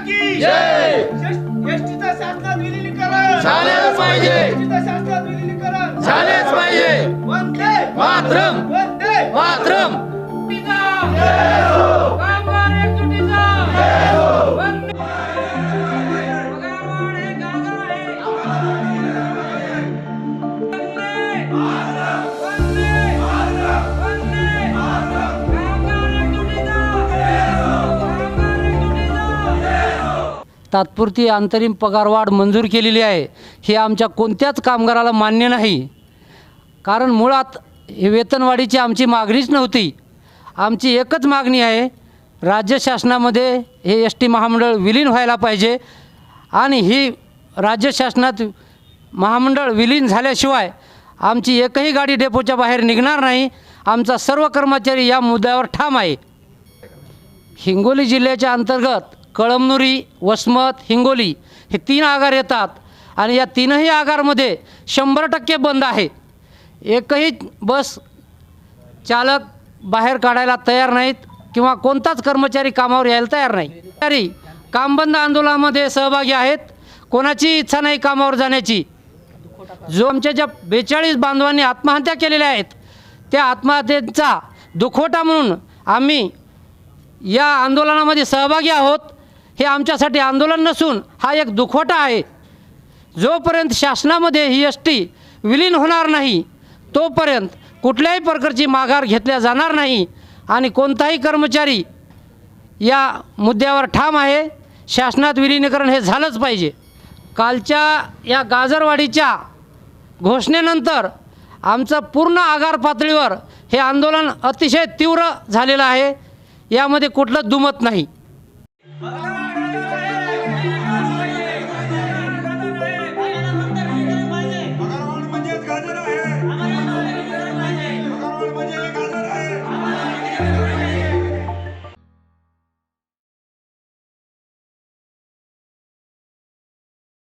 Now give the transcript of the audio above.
की। जय। एसटीचा शासनात विलिनीकरण। झालेच पाहिजे। एसटीचा शासनात विलिनीकरण। झालेच पाहिजे। वंदे। मातरम वंदे। मातरम तात्पुरती अंतरिम पगारवाढ मंजूर केलेली आहे हे आमच्या कोणत्याच कामगाराला मान्य नाही. कारण मुळात हे वेतनवाढीची आमची मागणीच नव्हती. आमची एकच मागणी आहे राज्य शासनामध्ये हे एस टी महामंडळ विलीन व्हायला पाहिजे आणि ही राज्य शासनात महामंडळ विलीन झाल्याशिवाय आमची एकही गाडी डेपोच्या बाहेर निघणार नाही. आमचा सर्व कर्मचारी या मुद्द्यावर ठाम आहे. हिंगोली जिल्ह्याच्या अंतर्गत कळमनुरी वसमत हिंगोली हे तीन आगार येतात. आणि या तीनही आगारमध्ये शंभर टक्के बंद आहे. एकही बस चालक बाहेर काढायला तयार नाहीत किंवा कोणताच कर्मचारी कामावर यायला तयार नाही. तरी कामबंद आंदोलनामध्ये सहभागी आहेत. कोणाची इच्छा नाही कामावर जाण्याची. जो आमच्या ज्या बेचाळीस बांधवांनी आत्महत्या केलेल्या आहेत त्या आत्महत्येचा दुखवटा म्हणून आम्ही या आंदोलनामध्ये सहभागी आहोत. हे आमच्यासाठी आंदोलन नसून हा एक दुखवटा आहे. जोपर्यंत शासनामध्ये ही एस टी विलीन होणार नाही तोपर्यंत कुठल्याही प्रकारची माघार घेतल्या जाणार नाही आणि कोणताही कर्मचारी या मुद्द्यावर ठाम आहे शासनात विलीनीकरण हे झालंच पाहिजे. कालच्या या गाजरवाडीच्या घोषणेनंतर आमचं पूर्ण आगार पातळीवर हे आंदोलन अतिशय तीव्र झालेलं आहे. यामध्ये कुठलंच दुमत नाही.